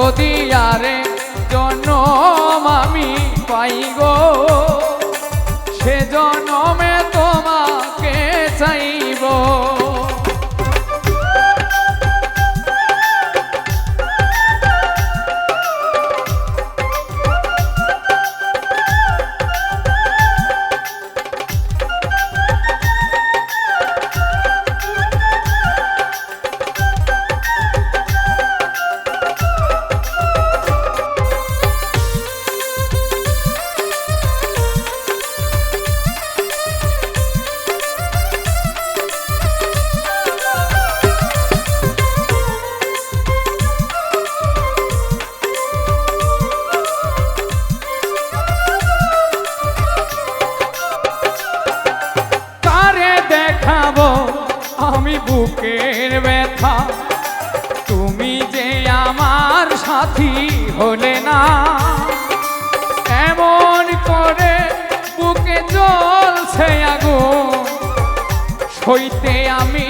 যদি আরে জন্ম আমি পাই গো সে বুকের ব্যথা। তুমি যে আমার সাথী হলে না। এমন করে বুকে জ্বলছে আগুন। সইতে আমি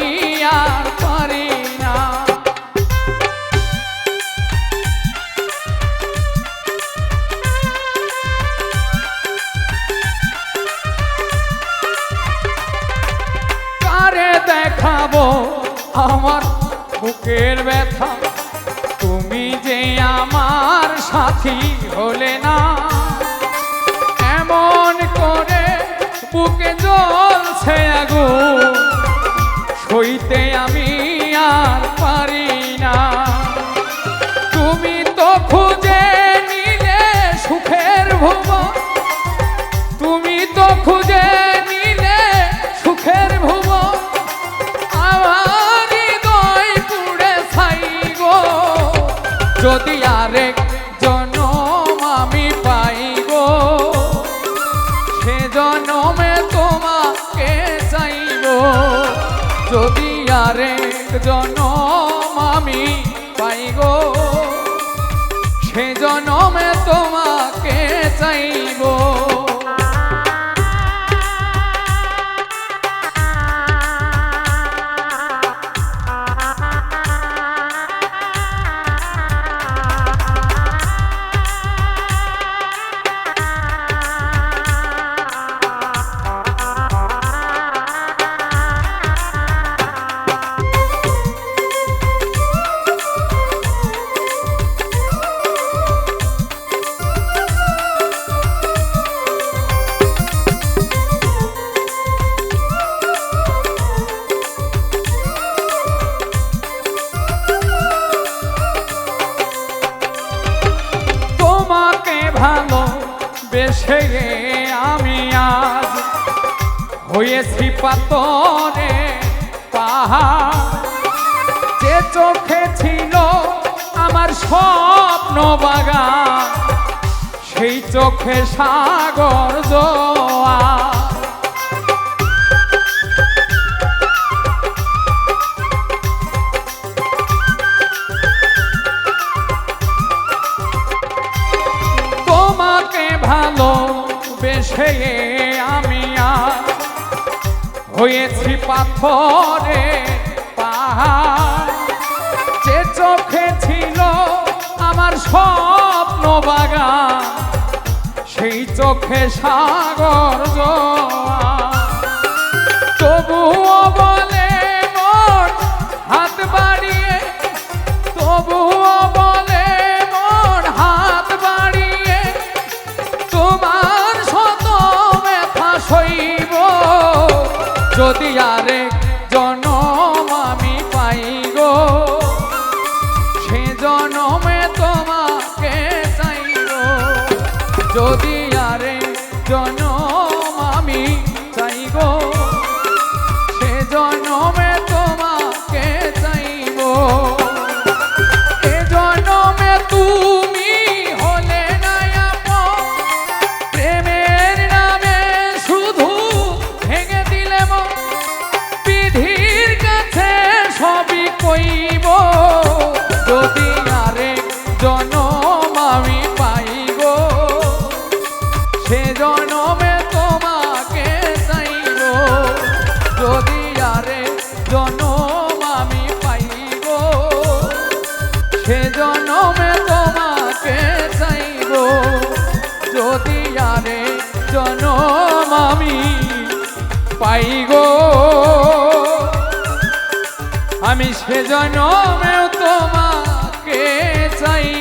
আমার বুকের ব্যথা। তুমি যে আমার সাথী হলে না। এমন করে বুকে জ্বলছে যদি আরেক জনম আমি পাই গো, সে জনমে তোমাকে চাইব। যদি আরেক জনম আমি পাই গো, সে জনমে তোমাকে চাইব। ভালো বেশে আমি আজ হয়েছি পাতরে পাহাড়। যে চোখে ছিল আমার স্বপ্ন বাগান, সেই চোখে সাগর জোয়া বেশে আমি আর হয়েছি পাথরে পাহাড়। যে চোখে ছিল আমার স্বপ্ন বাগান, সেই চোখে সাগর যদি আরে জনম আমি পাই গো। সে জনমে তোমাকে চাই গো। যদি পাই গো। আমি সে জনমেও তোমাকে চাই।